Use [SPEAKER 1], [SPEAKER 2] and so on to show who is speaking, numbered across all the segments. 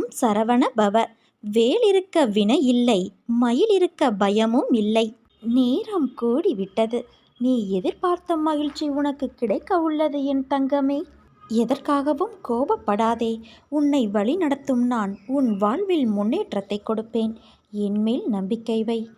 [SPEAKER 1] ஓம் சரவண பவ. வேல் இருக்க வினை இல்லை மயில் இருக்க பயமும் இல்லை. நேரம் கூடிவிட்டது. நீ எதிர்பார்த்த மகிழ்ச்சி உனக்கு கிடைக்க உள்ளது என் தங்கமே. எதற்காகவும் கோபப்படாதே. உன்னை வழி நடத்தும் நான் உன் வாழ்வில் முன்னேற்றத்தை கொடுப்பேன். என்மேல் நம்பிக்கை வை.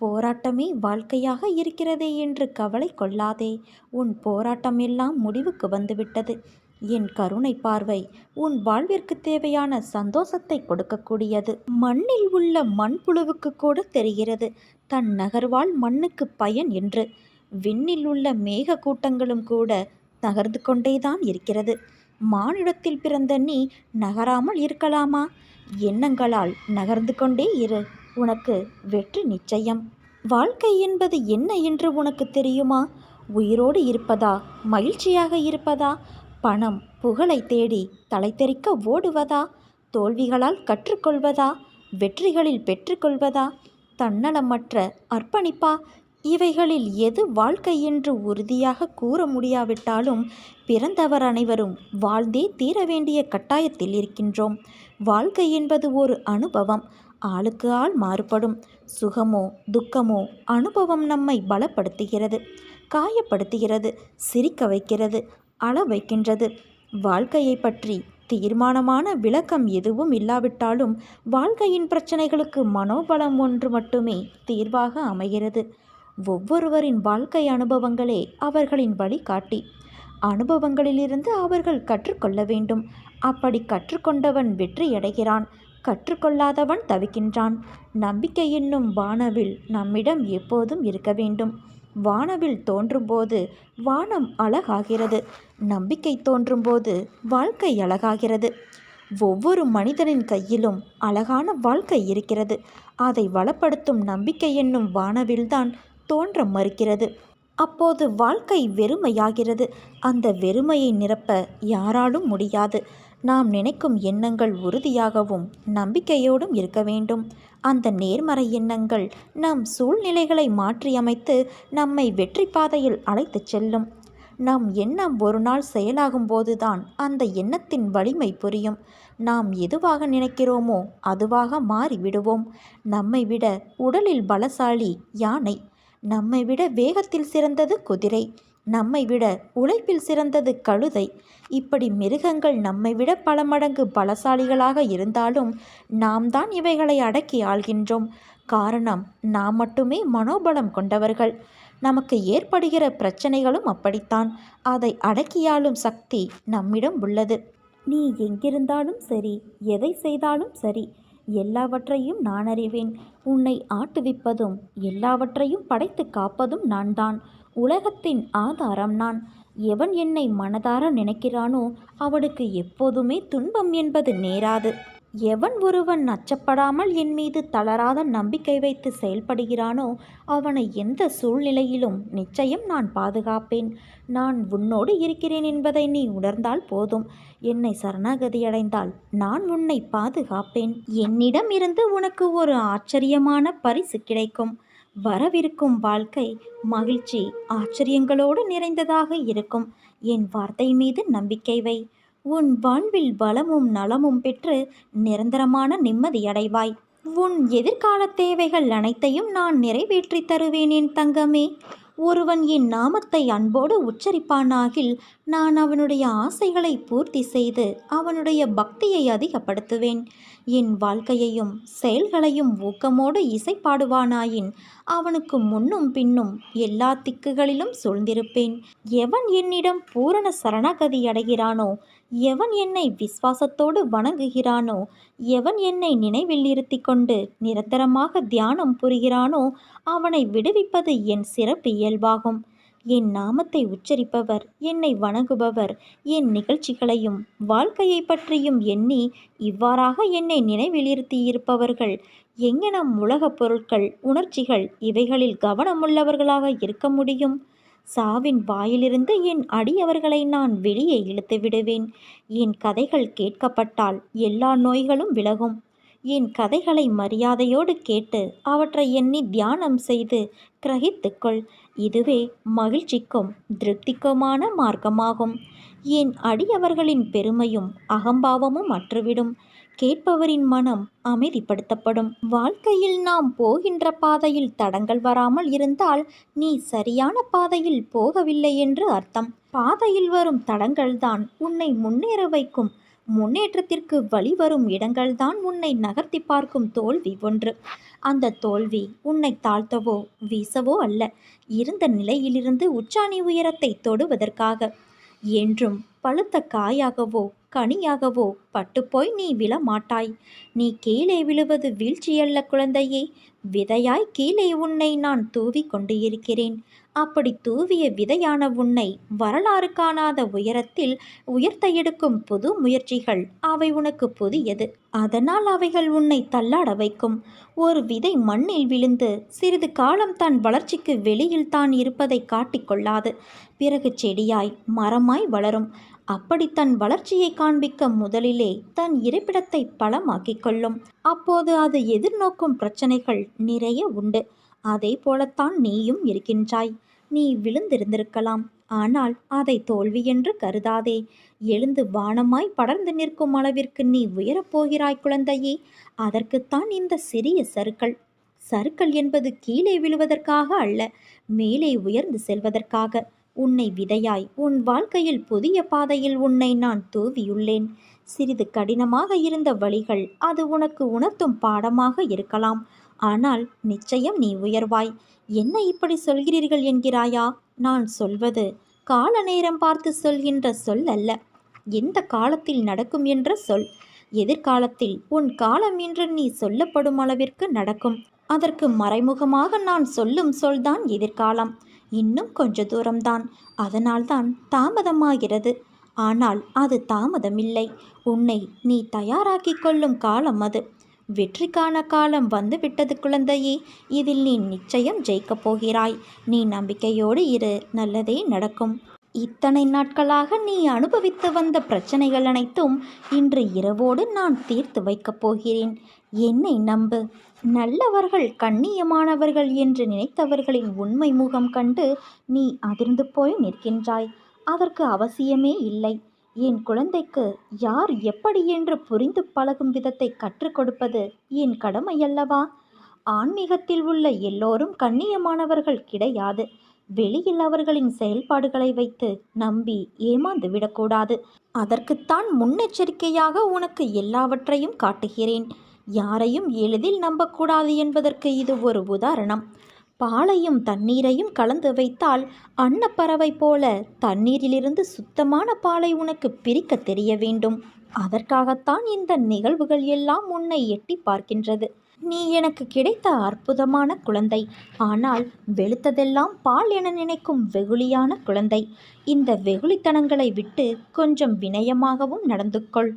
[SPEAKER 1] போராட்டமே வாழ்க்கையாக இருக்கிறதே என்று கவலை கொள்ளாதே. உன் போராட்டம் எல்லாம் முடிவுக்கு வந்துவிட்டது. என் கருணை பார்வை உன் வாழ்விற்கு தேவையான சந்தோஷத்தை கொடுக்கக்கூடியது. மண்ணில் உள்ள மண்புழுவுக்கு கூட தெரிகிறது. தன் நகர்வால் மண்ணுக்கு பயன் என்று. விண்ணில் உள்ள மேக கூட்டங்களும் கூட நகர்ந்து கொண்டேதான் இருக்கிறது. மானிடத்தில் பிறந்த நீ நகராமல் இருக்கலாமா? எண்ணங்களால் நகர்ந்து கொண்டே இரு. உனக்கு வெற்றி நிச்சயம். வாழ்க்கை என்பது என்ன என்று உனக்கு தெரியுமா? உயிரோடு இருப்பதா? மகிழ்ச்சியாக இருப்பதா? பணம் புகழை தேடி தலைத்தெறிக்க ஓடுவதா? தோல்விகளால் கற்றுக்கொள்வதா? வெற்றிகளில் பெற்றுக்கொள்வதா? தன்னலமற்ற அர்ப்பணிப்பா? இவைகளில் எது வாழ்க்கை என்று உறுதியாக கூற முடியாவிட்டாலும் பிறந்தவர் அனைவரும் வாழ்ந்தே தீர வேண்டிய கட்டாயத்தில் இருக்கின்றோம். வாழ்க்கை என்பது ஒரு அனுபவம். ஆளுக்கு ஆள் மாறுபடும். சுகமோ துக்கமோ அனுபவம் நம்மை பலப்படுத்துகிறது காயப்படுத்துகிறது சிரிக்க வைக்கிறது அள வைக்கின்றது வாழ்க்கையை பற்றி தீர்மானமான விளக்கம் எதுவும் இல்லாவிட்டாலும் வாழ்க்கையின் பிரச்சனைகளுக்கு மனோபலம் ஒன்று மட்டுமே தீர்வாக அமைகிறது. ஒவ்வொருவரின் வாழ்க்கை அனுபவங்களே அவர்களின் வழிகாட்டி. அனுபவங்களிலிருந்து அவர்கள் கற்றுக்கொள்ள வேண்டும். அப்படி கற்றுக்கொண்டவன் வெற்றியடைகிறான். கற்றுக்கொள்ளாதவன் தவிக்கின்றான். நம்பிக்கை என்னும் வானவில் நம்மிடம் எப்போதும் இருக்க வேண்டும். வானவில் தோன்றும்போது வானம் அழகாகிறது. நம்பிக்கை தோன்றும்போது வாழ்க்கை அழகாகிறது. ஒவ்வொரு மனிதனின் கையிலும் அழகான வாழ்க்கை இருக்கிறது. அதை வளப்படுத்தும் நம்பிக்கை என்னும் வானவில்தான் தோன்ற மறுக்கிறது. அப்போது வாழ்க்கை வெறுமையாகிறது. அந்த வெறுமையை நிரப்ப யாராலும் முடியாது. நாம் நினைக்கும் எண்ணங்கள் உறுதியாகவும் நம்பிக்கையோடும் இருக்க வேண்டும். அந்த நேர்மறை எண்ணங்கள் நம் சூழ்நிலைகளை மாற்றியமைத்து நம்மை வெற்றி பாதையில் அழைத்துச் செல்லும். நம் எண்ணம் ஒரு நாள் செயலாகும் போதுதான் அந்த எண்ணத்தின் வலிமை புரியும். நாம் எதுவாக நினைக்கிறோமோ அதுவாக மாறிவிடுவோம். நம்மை விட உடலில் பலசாலி யானை நம்மை விட வேகத்தில் சிறந்தது குதிரை. நம்மை விட உழைப்பில் சிறந்தது கழுதை. இப்படி மிருகங்கள் நம்மை விட பல மடங்கு பலசாலிகளாக இருந்தாலும் நாம் தான் இவைகளை அடக்கி ஆள்கின்றோம். காரணம் நாம் மட்டுமே மனோபலம் கொண்டவர்கள். நமக்கு ஏற்படுகிற பிரச்சனைகளும் அப்படித்தான். அதை அடக்கியாளும் சக்தி நம்மிடம் உள்ளது. நீ எங்கிருந்தாலும் சரி எதை செய்தாலும் சரி எல்லாவற்றையும் நான் அறிவேன். உன்னை ஆட்டுவிப்பதும் எல்லாவற்றையும் படைத்து காப்பதும் நான் தான் உலகத்தின் ஆதாரம் நான். எவன் என்னை மனதார நினைக்கிறானோ அவனுக்கு எப்போதுமே துன்பம் என்பது நேராது. எவன் ஒருவன் அச்சப்படாமல் என் மீது தளராத நம்பிக்கை வைத்து செயல்படுகிறானோ அவனை எந்த சூழ்நிலையிலும் நிச்சயம் நான் பாதுகாப்பேன். நான் உன்னோடு இருக்கிறேன் என்பதை நீ உணர்ந்தால் போதும். என்னை சரணாகதி அடைந்தால் நான் உன்னை பாதுகாப்பேன். என்னிடம் இருந்து உனக்கு ஒரு ஆச்சரியமான பரிசு கிடைக்கும். வரவிருக்கும் வாழ்க்கை மகிழ்ச்சி ஆச்சரியங்களோடு நிறைந்ததாக இருக்கும். என் வார்த்தை மீது நம்பிக்கை வை. உன் வாழ்வில் பலமும் நலமும் பெற்று நிரந்தரமான நிம்மதியடைவாய் உன் எதிர்கால தேவைகள் அனைத்தையும் நான் நிறைவேற்றி தருவேன் என் தங்கமே. ஒருவன் என் நாமத்தை அன்போடு உச்சரிப்பானாகில் நான் அவனுடைய ஆசைகளை பூர்த்தி செய்து அவனுடைய பக்தியை அதிகப்படுத்துவேன். என் வாழ்க்கையையும் செயல்களையும் ஊக்கமோடு இசைப்பாடுவானாயின் அவனுக்கு முன்னும் பின்னும் எல்லா திக்குகளிலும் சூழ்ந்திருப்பேன். எவன் என்னிடம் பூரண சரணகதி அடைகிறானோ எவன் என்னை விசுவாசத்தோடு வணங்குகிறானோ எவன் என்னை நினைவில் இருத்தி கொண்டு நிரந்தரமாக தியானம் புரிகிறானோ அவனை விடுவிப்பது என் சிறப்பு இயல்பாகும். என் நாமத்தை உச்சரிப்பவர் என்னை வணங்குபவர் என் நிகழ்ச்சிகளையும் வாழ்க்கையை பற்றியும் எண்ணி இவ்வாறாக என்னை நினைவிலிருத்தியிருப்பவர்கள் எங்கெனம் உலகப் பொருட்கள் உணர்ச்சிகள் இவைகளில் கவனமுள்ளவர்களாக இருக்க முடியும்? சாவின் வாயிலிருந்து என் அடியவர்களை நான் வெளியே இழுத்து விடுவேன். என் கதைகள் கேட்கப்பட்டால் எல்லா நோய்களும் விலகும். என் கதைகளை மரியாதையோடு கேட்டு அவற்றை எண்ணி தியானம் செய்து கிரகித்துக்கொள். இதுவே மகிழ்ச்சிக்கும் திருப்திக்குமான மார்க்கமாகும். என் அடியவர்களின் பெருமையும் அகம்பாவமும் அற்றுவிடும். கேட்பவரின் மனம் அமைதிப்படுத்தப்படும். வாழ்க்கையில் நாம் போகின்ற பாதையில் தடங்கள் வராமல் இருந்தால் நீ சரியான பாதையில் போகவில்லை என்று அர்த்தம். பாதையில் வரும் தடங்கள்தான் உன்னை முன்னேற வைக்கும். முன்னேற்றத்திற்கு வழிவரும் இடங்கள்தான் உன்னை நகர்த்தி பார்க்கும் தோல்வி ஒன்று. அந்த தோல்வி உன்னை தாழ்த்தவோ வீசவோ அல்ல. இருந்த நிலையிலிருந்து உச்சாணி உயரத்தை தொடுவதற்காக. என்றும் பழுத்த காயாகவோ கனியாகவோ பட்டுப்போய் நீ விழமாட்டாய். நீ கீழே விழுவது வீழ்ச்சியல்ல குழந்தையே. விதையாய் கீழே உன்னை நான் தூவி கொண்டு இருக்கிறேன். அப்படி தூவிய விதையான உன்னை வரலாறு காணாத உயரத்தில் உயர்த்த எடுக்கும் புது முயற்சிகள் அவை உனக்கு புதியது. அதனால் அவைகள் உன்னை தள்ளாட வைக்கும். ஒரு விதை மண்ணில் விழுந்து சிறிது காலம் தன் வளர்ச்சிக்கு வெளியில் தான் இருப்பதை காட்டிக்கொள்ளாது பிறகு செடியாய் மரமாய் வளரும். அப்படி தன் வளர்ச்சியை காண்பிக்க முதலிலே தன் இருப்பிடத்தை பலமாக்கிக் கொள்ளும். அப்போது அது எதிர்நோக்கும் பிரச்சனைகள் நிறைய உண்டு. அதே போலத்தான் நீயும் இருக்கின்றாய். நீ விழுந்திருந்திருக்கலாம். ஆனால் அதை தோல்வி என்று கருதாதே. எழுந்து வானமாய் படர்ந்து நிற்கும் அளவிற்கு நீ உயரப்போகிறாய் குழந்தையே. அதற்குத்தான் இந்த சிறிய சருக்கள் சருக்கள் என்பது கீழே விழுவதற்காக அல்ல மேலே உயர்ந்து செல்வதற்காக. உன்னை விதையாய் உன் வாழ்க்கையில் புதிய பாதையில் உன்னை நான் தூவியுள்ளேன். சிறிது கடினமாக இருந்த வழிகள் அது உனக்கு உணர்த்தும் பாடமாக இருக்கலாம். ஆனால் நிச்சயம் நீ உயர்வாய். என்ன இப்படி சொல்கிறீர்கள் என்கிறாயா? நான் சொல்வது கால நேரம் பார்த்து சொல்கின்ற சொல் அல்ல. எந்த காலத்தில் நடக்கும் என்ற சொல். எதிர்காலத்தில் உன் காலம் என்று நீ சொல்லப்படும் அளவிற்கு நடக்கும். அதற்கு மறைமுகமாக நான் சொல்லும் சொல்தான் எதிர்காலம். இன்னும் கொஞ்ச தூரம்தான். அதனால்தான் தாமதமாகிறது. ஆனால் அது தாமதமில்லை. உன்னை நீ தயாராக்கிக் கொள்ளும் காலம் அது. வெற்றிக்கான காலம் வந்துவிட்டது குழந்தையே. இதில் நீ நிச்சயம் ஜெயிக்கப் போகிறாய். நீ நம்பிக்கையோடு இரு. நல்லதே நடக்கும். இத்தனை நாட்களாக நீ அனுபவித்து வந்த பிரச்சனைகள் அனைத்தும் இன்று இரவோடு நான் தீர்த்து வைக்கப் போகிறேன். என்னை நம்பு. நல்லவர்கள் கண்ணியமானவர்கள் என்று நினைத்தவர்களின் உண்மை முகம் கண்டு நீ அதிர்ந்து போய் நிற்கின்றாய். அதற்கு அவசியமே இல்லை. என் குழந்தைக்கு யார் எப்படி என்று புரிந்து பழகும் விதத்தை கற்றுக் கொடுப்பது என் கடமையல்லவா? ஆன்மீகத்தில் உள்ள எல்லோரும் கண்ணியமானவர்கள் கிடையாது. வெளியில் அவர்களின் செயல்பாடுகளை வைத்து நம்பி ஏமாந்து விடக்கூடாது. அதற்குத்தான் முன்னெச்சரிக்கையாக உனக்கு எல்லாவற்றையும் காட்டுகிறேன். யாரையும் எளிதில் நம்பக்கூடாது என்பதற்கு இது ஒரு உதாரணம். பாலையும் தண்ணீரையும் கலந்து வைத்தால் அன்னப்பறவை போல தண்ணீரிலிருந்து சுத்தமான பாலை உனக்கு பிரிக்க தெரிய வேண்டும். அதற்காகத்தான் இந்த நிகழ்வுகள் எல்லாம் உன்னை எட்டி பார்க்கின்றது. நீ எனக்கு கிடைத்த அற்புதமான குழந்தை. ஆனால் வெளுத்ததெல்லாம் பால் என நினைக்கும் வெகுளியான குழந்தை. இந்த வெகுளித்தனங்களை விட்டு கொஞ்சம் வினயமாகவும் நடந்து கொள்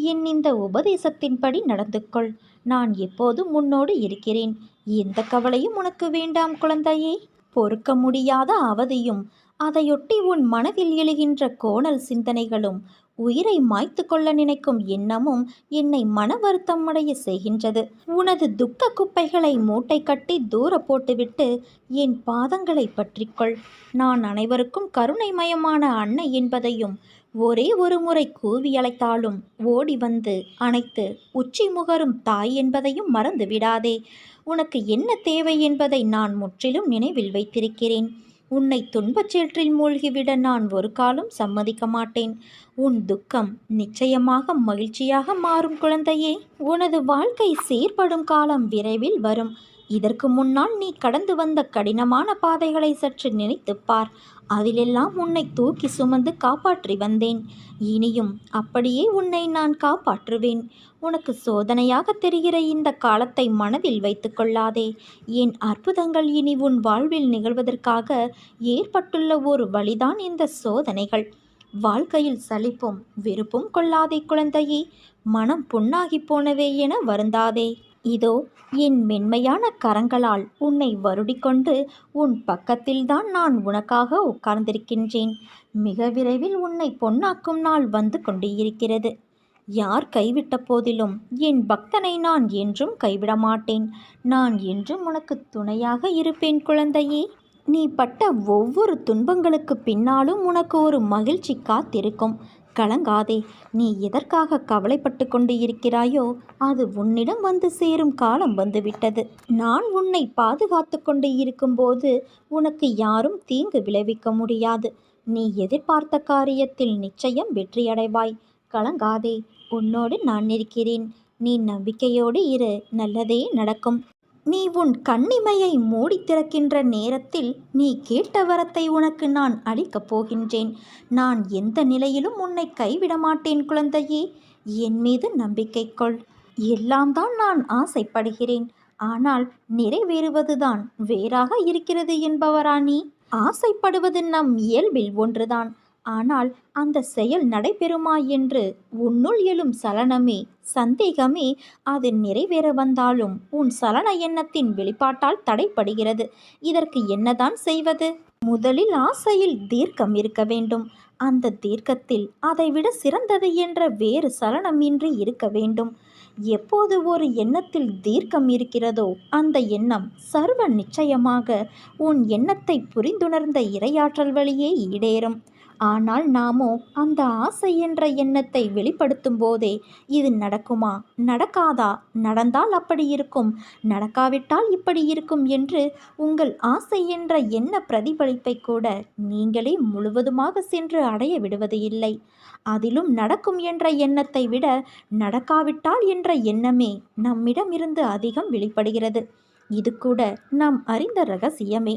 [SPEAKER 1] என் இந்த உபதேசத்தின்படி நடந்து கொள் நான் எப்போதும் முன்னோடு இருக்கிறேன்? எந்த கவலையும் உனக்கு வேண்டாம் குழந்தையே. பொறுக்க முடியாத அவதியும் அதையொட்டி உன் மனதில் எழுகின்ற கோணல் சிந்தனைகளும் உயிரை மாய்த்து கொள்ள நினைக்கும் எண்ணமும் என்னை மன வருத்தம் அடைய செய்கின்றது. உனது துக்க குப்பைகளை மூட்டை கட்டி தூர போட்டுவிட்டு என் பாதங்களை பற்றிக்கொள். நான் அனைவருக்கும் கருணைமயமான அன்னை என்பதையும் ஒரே ஒரு முறை கூவி அழைத்தாலும் ஓடி வந்து அணைத்து உச்சி முகரும் தாய் என்பதையும் மறந்து விடாதே. உனக்கு என்ன தேவை என்பதை நான் முற்றிலும் நினைவில் வைத்திருக்கிறேன். உன்னை துன்பச் சேற்றில் மூழ்கிவிட நான் ஒரு காலம் சம்மதிக்க மாட்டேன். உன் துக்கம் நிச்சயமாக மகிழ்ச்சியாக மாறும் குழந்தையே. உனது வாழ்க்கை சீர்படும் காலம் விரைவில் வரும். இதற்கு முன்னால் நீ கடந்து வந்த கடினமான பாதைகளை சற்று நினைத்துப் பார். அதிலெல்லாம் உன்னை தூக்கி சுமந்து காப்பாற்றி வந்தேன். இனியும் அப்படியே உன்னை நான் காப்பாற்றுவேன். உனக்கு சோதனையாக தெரிகிற இந்த காலத்தை மனதில் வைத்து கொள்ளாதே என் அற்புதங்கள் இனி உன் வாழ்வில் நிகழ்வதற்காக ஏற்பட்டுள்ள ஒரு வழிதான் இந்த சோதனைகள். வாழ்க்கையில் சலிப்பும் வெறுப்பும் கொள்ளாதே குழந்தையே. மனம் புண்ணாகி போனவே என வருந்தாதே. இதோ என் மென்மையான கரங்களால் உன்னை வருடிக்கொண்டு உன் பக்கத்தில்தான் நான் உனக்காக உட்கார்ந்திருக்கின்றேன். மிக விரைவில் உன்னை பொன்னாக்கும் நாள் வந்து கொண்டு இருக்கிறது யார் கைவிட்ட போதிலும் என் பக்தனை நான் என்றும் கைவிட மாட்டேன் நான் என்றும் உனக்கு துணையாக இருப்பேன் குழந்தையே. நீ பட்ட ஒவ்வொரு துன்பங்களுக்கு பின்னாலும் உனக்கு ஒரு மகிழ்ச்சி காத்திருக்கும். கலங்காதே. நீ எதற்காக கவலைப்பட்டு கொண்டு இருக்கிறாயோ அது உன்னிடம் வந்து சேரும் காலம் வந்துவிட்டது நான் உன்னை பாதுகாத்து கொண்டு இருக்கும்போது உனக்கு யாரும் தீங்கு விளைவிக்க முடியாது. நீ எதிர்பார்த்த காரியத்தில் நிச்சயம் வெற்றியடைவாய். கலங்காதே. உன்னோடு நான் இருக்கிறேன். நீ நம்பிக்கையோடு இரு. நல்லதே நடக்கும். நீ உன் கண்ணிமையை மூடி திறக்கின்ற நேரத்தில் நீ கேட்ட வரத்தை உனக்கு நான் அளிக்கப் போகின்றேன். நான் எந்த நிலையிலும் உன்னை கைவிட மாட்டேன் குழந்தையே. என் மீது நம்பிக்கை கொள். எல்லாம் தான் நான் ஆசைப்படுகிறேன். ஆனால் நிறைவேறுவதுதான் வேறாக இருக்கிறது என்பவரா நீ? ஆசைப்படுவது நம் இயல்பில் ஒன்றுதான். ஆனால் அந்த செயல் நடைபெறுமா என்று உன்னுள் எழும் சலனமே சந்தேகமே அது நிறைவேற வந்தாலும் உன் சலன எண்ணத்தின் வெளிப்பாட்டால் தடைப்படுகிறது இதற்கு என்னதான் செய்வது? முதலில் ஆசையில் தீர்க்கம் இருக்க வேண்டும். அந்த தீர்க்கத்தில் அதைவிட சிறந்தது என்ற வேறு சலனமின்றி இருக்க வேண்டும். எப்போது ஒரு எண்ணத்தில் தீர்க்கம் இருக்கிறதோ அந்த எண்ணம் சர்வ நிச்சயமாக உன் எண்ணத்தை புரிந்துணர்ந்த இரையாற்றல் வழியே ஈடேறும். ஆனால் நாமோ அந்த ஆசை என்ற எண்ணத்தை வெளிப்படுத்தும் போதே இது நடக்குமா? நடக்காதா? நடந்தால் அப்படி இருக்கும். நடக்காவிட்டால் இப்படி இருக்கும் என்று உங்கள் ஆசை என்ற எண்ண பிரதிபலிப்பை கூட நீங்களே முழுவதுமாக சென்று அடைய விடுவது இல்லை. அதிலும் நடக்கும் என்ற எண்ணத்தை விட நடக்காவிட்டால் என்ற எண்ணமே நம்மிடமிருந்து அதிகம் வெளிப்படுகிறது. இது கூட நாம் அறிந்த ரகசியமே.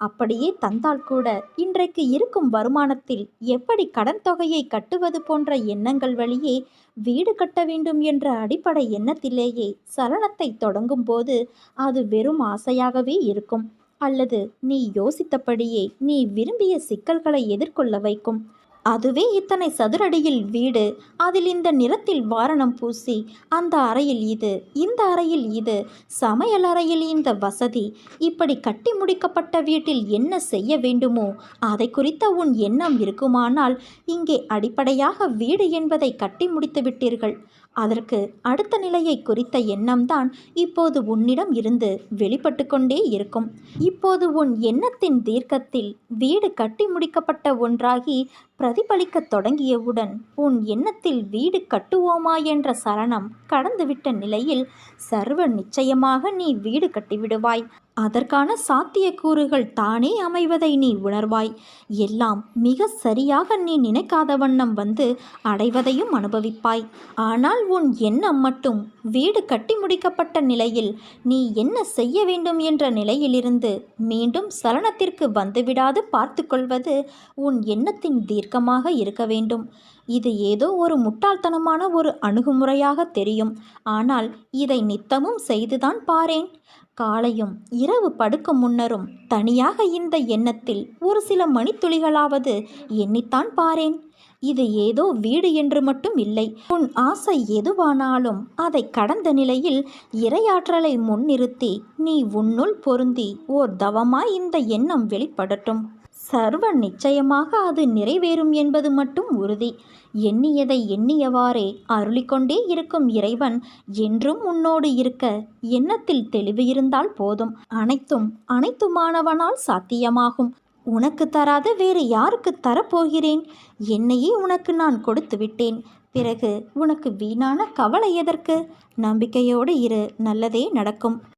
[SPEAKER 1] அப்படியே தந்தால் கூட இன்றைக்கு இருக்கும் வருமானத்தில் எப்படி கடன் தொகையை கட்டுவது போன்ற எண்ணங்கள் வழியே வீடு கட்ட வேண்டும் என்ற அடிப்படை எண்ணத்திலேயே சலனத்தை தொடங்கும் போது அது வெறும் ஆசையாகவே இருக்கும். அல்லது நீ யோசித்தபடியே நீ விரும்பிய சிக்கல்களை எதிர்கொள்ள வைக்கும். அதுவே இத்தனை சதுரடியில் வீடு. அதில் இந்த நிறத்தில் வாரணம் பூசி அந்த அறையில் இது இந்த அறையில் இது சமையல் அறையில் இந்த வசதி. இப்படி கட்டி முடிக்கப்பட்ட வீட்டில் என்ன செய்ய வேண்டுமோ அதை குறித்த உன் எண்ணம் இருக்குமானால் இங்கே அடிப்படையாக வீடு என்பதை கட்டி முடித்து விட்டீர்கள் அதற்கு அடுத்த நிலையை குறித்த எண்ணம்தான் இப்போது உன்னிடம் இருந்து வெளிப்பட்டு கொண்டே இருக்கும். இப்போது உன் எண்ணத்தின் தீர்க்கத்தில் வீடு கட்டி முடிக்கப்பட்ட ஒன்றாகி பிரதிபலிக்கத் தொடங்கியவுடன் உன் எண்ணத்தில் வீடு கட்டுவோமா என்ற சரணம் கடந்துவிட்ட நிலையில் சர்வ நிச்சயமாக நீ வீடு கட்டிவிடுவாய். அதற்கான சாத்தியக்கூறுகள் தானே அமைவதை நீ உணர்வாய். எல்லாம் மிக சரியாக நீ நினைக்காத வண்ணம் வந்து அடைவதையும் அனுபவிப்பாய். ஆனால் உன் எண்ணம் மட்டும் வீடு கட்டி முடிக்கப்பட்ட நிலையில் நீ என்ன செய்ய வேண்டும் என்ற நிலையிலிருந்து மீண்டும் சலனத்திற்கு வந்துவிடாது பார்த்து கொள்வது உன் எண்ணத்தின் தீர்க்கமாக இருக்க வேண்டும். இது ஏதோ ஒரு முட்டாள்தனமான ஒரு அணுகுமுறையாக தெரியும். ஆனால் இதை நித்தமும் செய்துதான் பாரேன். காலையும் இரவு படுக்கும் முன்னரும் தனியாக இந்த எண்ணத்தில் ஒரு சில மணித்துளிகளாவது எண்ணித்தான் பாரேன். இது ஏதோ வீடு என்று மட்டும் இல்லை. உன் ஆசை எதுவானாலும் அதை கடந்த நிலையில் இரையாற்றலை முன்னிறுத்தி நீ உன்னுள் பொருந்தி ஓர் தவமாய் இந்த எண்ணம் வெளிப்படட்டும். சர்வ நிச்சயமாக அது நிறைவேறும் என்பது மட்டும் உறுதி. எண்ணியதை எண்ணியவாறே அருளிக்கொண்டே இருக்கும் இறைவன் என்றும் உன்னோடு இருக்க எண்ணத்தில் தெளிவு இருந்தால் போதும். அனைத்தும் அனைத்துமானவனால் சாத்தியமாகும். உனக்கு தராத வேறு யாருக்கு தரப்போகிறேன்? என்னையே உனக்கு நான் கொடுத்து விட்டேன். பிறகு உனக்கு வீணான கவலை எதற்கு? நம்பிக்கையோடு இரு நல்லதே நடக்கும்.